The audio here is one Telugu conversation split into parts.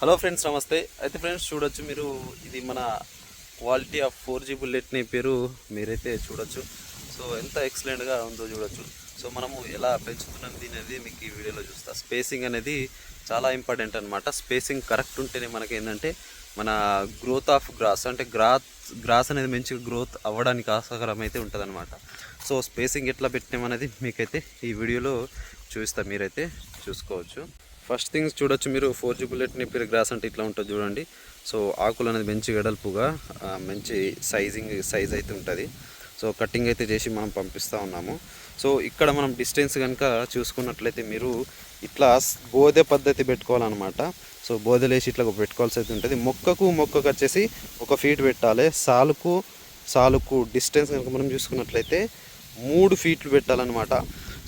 హలో ఫ్రెండ్స్ నమస్తే. అయితే ఫ్రెండ్స్ చూడొచ్చు మీరు ఇది మన క్వాలిటీ ఆఫ్ ఫోర్ జీ బుల్లెట్ని పేరు మీరైతే చూడొచ్చు. సో ఎంత ఎక్సలెంట్గా ఉందో చూడొచ్చు. సో మనము ఎలా పెంచుతున్నాం దీని అనేది మీకు ఈ వీడియోలో చూస్తా. స్పేసింగ్ అనేది చాలా ఇంపార్టెంట్ అనమాట స్పేసింగ్ కరెక్ట్ ఉంటేనే మనకి ఏంటంటే మన గ్రోత్ ఆఫ్ గ్రాస్ అంటే గ్రాత్ గ్రాస్ అనేది మంచిగా గ్రోత్ అవ్వడానికి ఆసకరం అయితే ఉంటుందన్నమాట. సో స్పేసింగ్ ఎట్లా పెట్టినామనేది మీకైతే ఈ వీడియోలో చూపిస్తా. మీరైతే చూసుకోవచ్చు. ఫస్ట్ థింగ్స్ చూడొచ్చు మీరు ఫోర్ జీ బుల్లెట్ నిప్పిన గ్రాస్ అంటే ఇట్లా ఉంటుంది చూడండి. సో ఆకులు అనేది మంచి వెడల్పుగా మంచి సైజింగ్ సైజ్ అయితే ఉంటుంది. సో కటింగ్ అయితే చేసి మనం పంపిస్తూ ఉన్నాము. సో ఇక్కడ మనం డిస్టెన్స్ కనుక చూసుకున్నట్లయితే మీరు ఇట్లా బోధె పద్ధతి పెట్టుకోవాలన్నమాట. సో బోధలేసి ఇట్లా పెట్టుకోవాల్సి అయితే ఉంటుంది. మొక్కకు మొక్కకు వచ్చేసి ఒక ఫీట్ పెట్టాలి. సాలుకు సాలుకు డిస్టెన్స్ కనుక మనం చూసుకున్నట్లయితే మూడు ఫీట్లు పెట్టాలన్నమాట.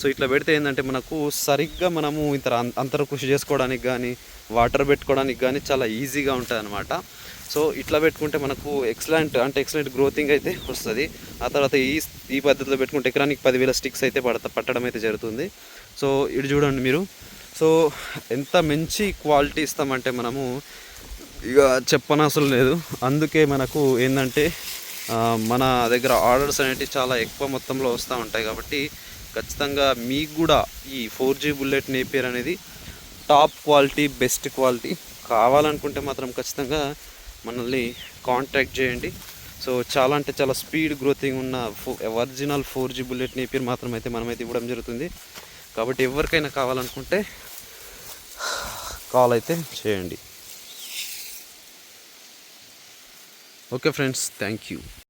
సో ఇట్లా పెడితే ఏంటంటే మనకు సరిగ్గా మనము ఇంత అంతర కృషి చేసుకోవడానికి కానీ వాటర్ పెట్టుకోవడానికి కానీ చాలా ఈజీగా ఉంటుంది అనమాట సో ఇట్లా పెట్టుకుంటే మనకు ఎక్సలెంట్ అంటే ఎక్సలెంట్ గ్రోతింగ్ అయితే వస్తుంది. ఆ తర్వాత ఈ ఈ పద్ధతిలో పెట్టుకుంటే ఎకరానికి పదివేల స్టిక్స్ అయితే పడత పట్టడం అయితే జరుగుతుంది. సో ఇటు చూడండి మీరు. సో ఎంత మంచి క్వాలిటీ ఇస్తామంటే మనము ఇక చెప్పనవసరం లేదు. అందుకే మనకు ఏంటంటే మన దగ్గర ఆర్డర్స్ అనేవి చాలా ఎక్కువ మొత్తంలో వస్తూ ఉంటాయి కాబట్టి ఖచ్చితంగా మీకు కూడా ఈ ఫోర్ జీ బుల్లెట్ నేపియర్ అనేది టాప్ క్వాలిటీ బెస్ట్ క్వాలిటీ కావాలనుకుంటే మాత్రం ఖచ్చితంగా మనల్ని కాంటాక్ట్ చేయండి. సో చాలా అంటే చాలా స్పీడ్ గ్రోతింగ్ ఉన్న ఫో original four G bullet napier మాత్రం అయితే మనమైతే ఇవ్వడం జరుగుతుంది. కాబట్టి ఎవరికైనా కావాలనుకుంటే కాల్ అయితే చేయండి. Okay friends thank you.